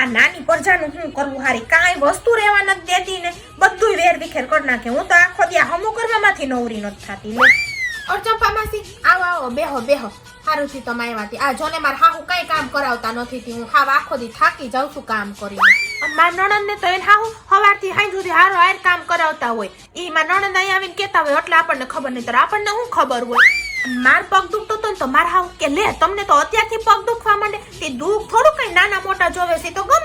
આ નાની પરજાનું શું કરવું? હારી કાંઈ વસ્તુ રહેવા નથી દેતી ને બધું વેર વિખેર કરી નાખે. હું તો આખો દી હમું કરવામાંથી નવરી નથી થતી લે ઓર ચંપા માસી આવો આવો બેહો બેહો. સારું થી તમે આવ્યાથી આ જોને માર હાહુ કઈ કામ કરાવતા નથી તી. હું હાવ આખો દી થાકી જાઉં છું કામ કરીને. મારા નણંદને તો એને હાહુ સવારથી હાઈ સુધી હારો હાર કામ કરાવતા હોય. એ મારા નણંદ અહીં આવીને કહેતા હોય એટલે આપણને ખબર નહીં તો આપણને શું ખબર હોય? માર પગ દુખતો તો ને તો મારા હાવ કે લે તમને તો અત્યારથી પગ દુખવા માંડે. તે દુઃખ થોડું કઈ નાના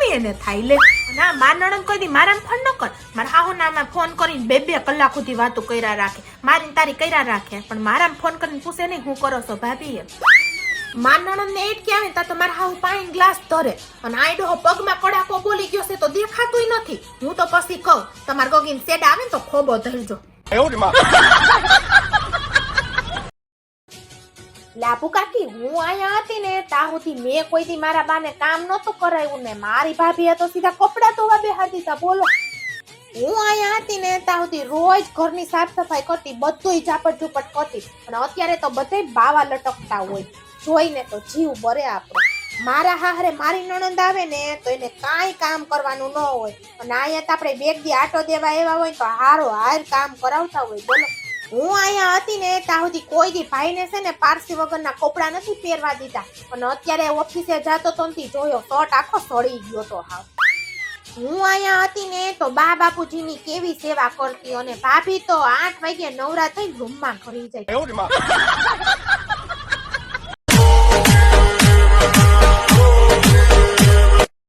તો એને થાય લે. ના માર નણંદ કોઈ દી મારા ફોન ન કર. મારા હાહુ નામાં ફોન કરીને બે બે કલાક સુધી વાતો કર્યા રાખે. મારી તારી કર્યા રાખે. પણ મારા ફોન કરીને પૂછે નહીં, હું કરો છો ભાભી માર નણંદ ને એટ કે આવે તા તો મારા હાહુ પાણી ગ્લાસ ધરે. અને આઈડો પગમાં કડાકો બોલી ગયો છે તો દેખાતુંય નથી. હું તો પછી કહું, તમારા ગોગીન સેડ આવે ને તો ખોબો ધરજો. ડાબુ કાકી, હું અહીંયા હતી ને તાહુથી મેં કોઈથી મારા બાને કામ નહોતું કરાવ્યું ને મારી ભાભી તો સીધા કપડાં ધોવા બેહાડી હતા બોલો. હું અહીંયા હતી ને તાહુથી રોજ ઘરની સાફ સફાઈ કરતી બધું ઝાપટ ઝુપટ કરતી. અને અત્યારે તો બધે બાવા લટકતા હોય. જોઈને તો જીવ બરે આપણે. મારા હારે મારી નણંદ આવે ને તો એને કાંઈ કામ કરવાનું ન હોય. અને અહીંયા તો આપણે બેગ દી આટો દેવા એવા હોય તો હારો હાર કામ કરાવતા હોય, બોલો. હું અહીંયા હતી ને ત્યાં સુધી કોઈ દી ભાઈને છે ને પારસી વગરના કપડાં નથી પહેરવા દીધા. અને અત્યારે ઓફિસે જતો તો નથી જોયો. શર્ટ આખો સળી ગયો તો હા હું અહીંયા હતી ને તો બા બાપુજીની કેવી સેવા કરતી અને ભાભી તો આઠ વાગ્યે નવરા થઈ રૂમમાં ઘરી જાય.